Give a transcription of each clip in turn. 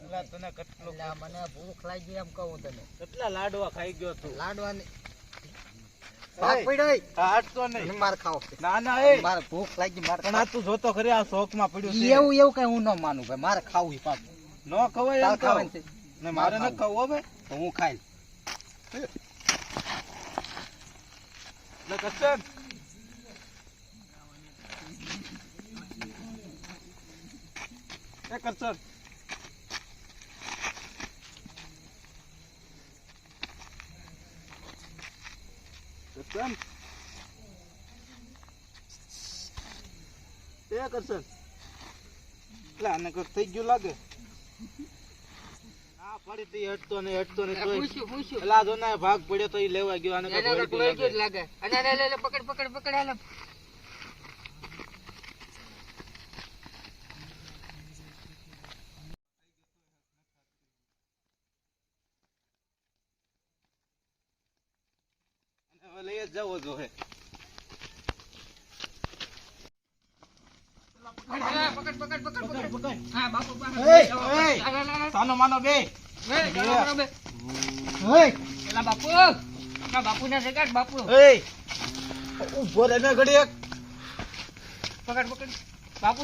પેલા તને કેટલો મને ભૂખ લાગી એમ કહું તને. કેટલા લાડવા ખાઈ ગયો તું? ખાવો છે. ના મારે ખાવું. ન ખવાય મારે ન મારે ભાઈ. તો હું ખાઈ લે એ કરશન કરશન એ કરશન એટલે આને કંઈક થઈ ગયું લાગે. ના પડી તી હટતો ને હટતો ના ભાગ પડ્યો તો એ લેવા ગયો અને પકડ પકડ પકડ હાલે હવે લઈ જ જવો જોઈએ પકડ પકડ પકડ પકડ પકડ હા બાપુ પાસે એય, લે, એય. લે, લે, લે. સાનો માનો બે એ, ચાલો, ચાલો, બે. ઓય પેલા બાપુ ના બાપુ પકડ પકડ બાપુ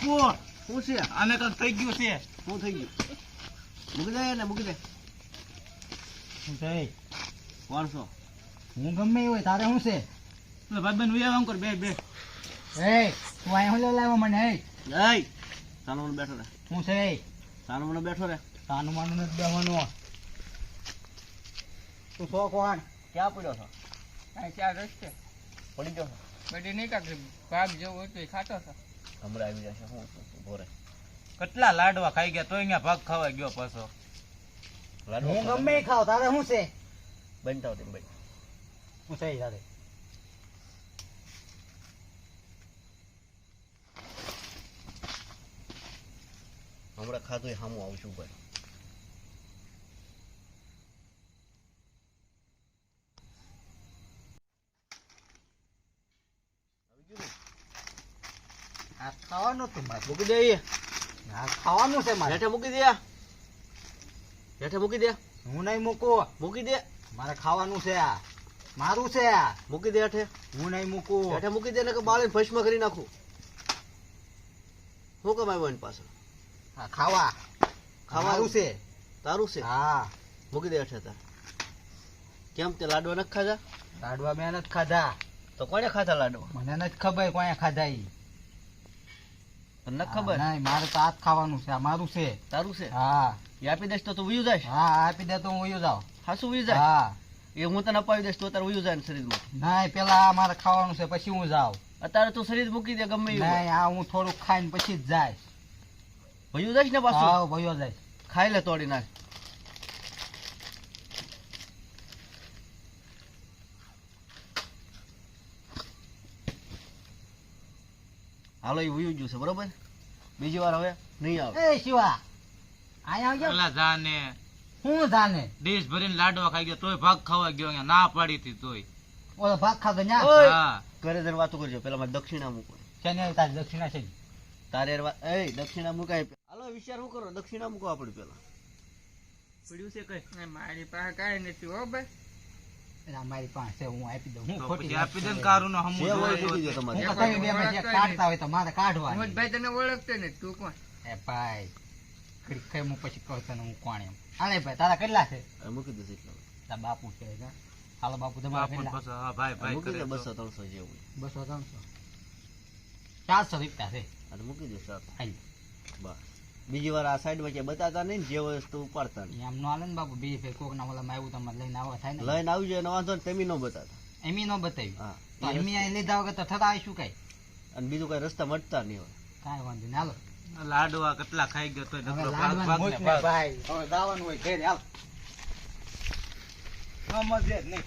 તું શું છે આને કઈ થઈ ગયું છે શું થઈ ગયું મૂકી દે ને મૂકી દે શું છે? કોણ છો હું ગમે એ હોય તારે શું છે? તું ભાઈ બેન ઉયા આમ કર બે બે. એ તું અહીંયા હું લાવ્યો મને એ એય સાનો મને બેઠો રે. શું છે એ. સાનો મને બેઠો રે. તાનું માનું નથી બેવાનું તું સો કોણ? ક્યાં પડ્યો છો? અહીં ચાર રસ્તે પડી ગયો બધી નહીં કાંક ભાગ જેવું હોય તો એ ખાતો હતો હમણાં આવી જશે શું ઊભો કેટલા લાડવા ખાઈ ગયા તો અહીંયા ભાગ ખાવા ગયો પાછો. હું ગમે ખાવ તારે શું છે? બનતા બન. શું છે તારે. હમણાં ખાધું સામું આવશું ભાઈ આ ખાવાનું હતું મારે મૂકી દઈએ ખાવાનું છે મારે. મૂકી દે હેઠે મૂકી દે. હું નહીં મૂકું. મૂકી દે. મારે ખાવાનું છે આ. મારું છે આ. મૂકી દે હેઠે હું નહીં મૂકું. હેઠે મૂકી દે કે બાળીને ભસ્મ કરી નાખું. શું કમાય એની પાછળ? હા ખાવા. ખાવાનું? છે. તારું છે? હા. મૂકી દે હેઠે તાર. કેમ તે લાડવા નથી ખાધા? લાડવા મેં નથી ખાધા. તો કોને ખાધા લાડવા? મને નથી ખબર કોને ખાધા ઈ. નથી ખબર? નહીં મારે તો આ જ ખાવાનું છે. આ મારું છે. તારું છે? હા. એ આપી દઈશ તો તું વયું જાય. હા આપી દે તો હું વયો જાઉં. હાસું વયું જાય? હા. એ હું તને અપાવી દઈશ તો અત્યારે વયું જાય શરીરમાં. ના પેલા આ મારે ખાવાનું છે પછી હું જાઉં. અત્યારે તું શરીર મૂકી દે ગમે નહીં આ હું થોડુંક ખાઈને પછી જ જાય વયું જાય ને પાછું? હા ભયો જાય ખાઈ લે તોડી નાખ. હાલો એ વયું ગયું છે બરોબર? બીજી વાર હવે નહીં આવે. એ શિવા આવજો. જાને. હું જાને? દેશ ભરીને લાડવા ખાઈ ગયો તોય ભાગ ખાવા ગયો અહીંયા. ના પાડી હતી તોય. ઓલો ભાગ ખાતો ના. હા. ઘરે જઈને વાતો કરજો. પેલા મારે દક્ષિણા મૂકો શેને તારી દક્ષિણા છે તારે એ દક્ષિણા મુકાય. હાલો વિચાર શું કરો દક્ષિણા મૂકો આપણે પેલા. પડ્યું છે કઈ? મારી પાસે કાંઈ નથી હો ભાઈ. મારી પાસે હું આપી દઉં. હું ખોટી આપી દઉં કારું હમું માં કાઢતા હોય તો મારે કાઢવા ભાઈ તને ઓળખતો ને? તું કોણ? એ ભાઈ ઘડીક હું પછી કહું તને હું કોણ એમ. હાલે ભાઈ તારા કેટલા છે? મૂકી દે એટલા તારા બાપુ છે ને? હાલો બાપુ તમારા કેટલા? પાછો, હા, ભાઈ ભાઈ મૂકી દે બસો ત્રણસો જેવું બસો ત્રણસો? ચારસો રૂપિયા છે. અને મૂકી દે સાહેબ હાલ. બસ. બીજી વાર આ સાઈડ વચ્ચે બતાતા નહીં જે વસ્તુ ઉપાડતા નહીં. એમ નો હાલે ને બાપુ બીજી ફેર કોક ના ઓલામાં આવ્યું તમારે લઈને આવવા થાય ને. લઈને આવજો એનો વાંધો ને તેમી નો બતાતા. એમી નો બતાવ્યું. હા. તો એમ લીધા વગર તો થતા શું કઈ. અને બીજું કઈ રસ્તા મળતા નહીં હોય. કાંઈ વાંધો નહીં. હાલો. લાડવા કેટલા ખાઈ ગયો તો હવે ભાગ ભાગ ને ને ભાઈ. હવે દાવાનું હોય ઘેર હાલ. સમજે જ નહીં